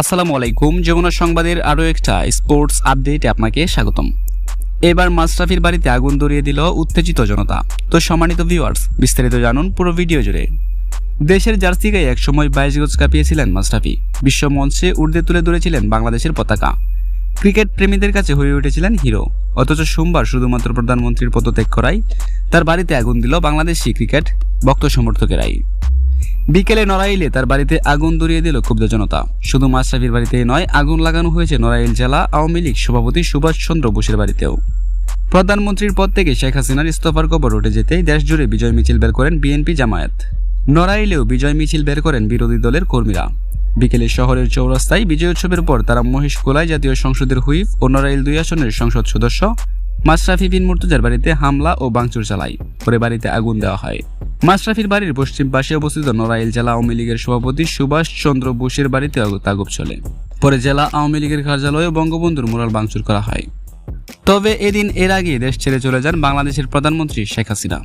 আসসালামু আলাইকুম, যমুনা সংবাদের আরও একটা স্পোর্টস আপডেটে আপনাকে স্বাগতম। এবার মাশরাফির বাড়িতে আগুন ধরিয়ে দিল উত্তেজিত জনতা। তো সম্মানিত ভিউয়ার্স বিস্তারিত জানুন পুরো ভিডিও জুড়ে। দেশের জার্সি গায়ে একসময় বাইশ গজ কাঁপিয়েছিলেন মাশরাফি। বিশ্ব মঞ্চে উর্দে তুলে ধরেছিলেন বাংলাদেশের পতাকা। ক্রিকেট প্রেমীদের কাছে হয়ে উঠেছিলেন হিরো। অথচ সোমবার শুধুমাত্র প্রধানমন্ত্রীর পদত্যাগ করায় তার বাড়িতে আগুন দিল বাংলাদেশি ক্রিকেট ভক্ত সমর্থকেরাই। বিকেলে নড়াইলে তার বাড়িতে আগুন ধরিয়ে দিল ক্ষুব্ধ জনতা। শুধু মাশরাফির বাড়িতেই নয়, আগুন লাগানো হয়েছে নড়াইল জেলা আওয়ামী লীগ সভাপতি সুভাষ চন্দ্র বোসের বাড়িতেও। প্রধানমন্ত্রীর পদ থেকে শেখ হাসিনার ইস্তফার খবর উঠে যেতেই দেশজুড়ে বিজয় মিছিল বের করেন বিএনপি জামায়াত। নড়াইলেও বিজয় মিছিল বের করেন বিরোধী দলের কর্মীরা। বিকেলে শহরের চৌরাস্তায় বিজয় উৎসবের পর তারা মহেশখোলায় জাতীয় সংসদের হুইপ ও নড়াইল দুই আসনের সংসদ সদস্য মাশরাফি বিন মুর্তজার বাড়িতে হামলা ও ভাঙচুর চালায়। পরে বাড়িতে আগুন দেওয়া হয়। মাশরাফির বাড়ির পশ্চিম পাশে অবস্থিত নড়াইল জেলা আওয়ামী লীগের সভাপতি সুভাষ চন্দ্র বোসের বাড়িতে তাগুব চলে। পরে জেলা আওয়ামী লীগের কার্যালয়ে বঙ্গবন্ধুর মোরাল ভাঙচুর করা হয়। তবে এদিন এর আগে দেশ ছেড়ে চলে যান বাংলাদেশের প্রধানমন্ত্রী শেখ হাসিনা।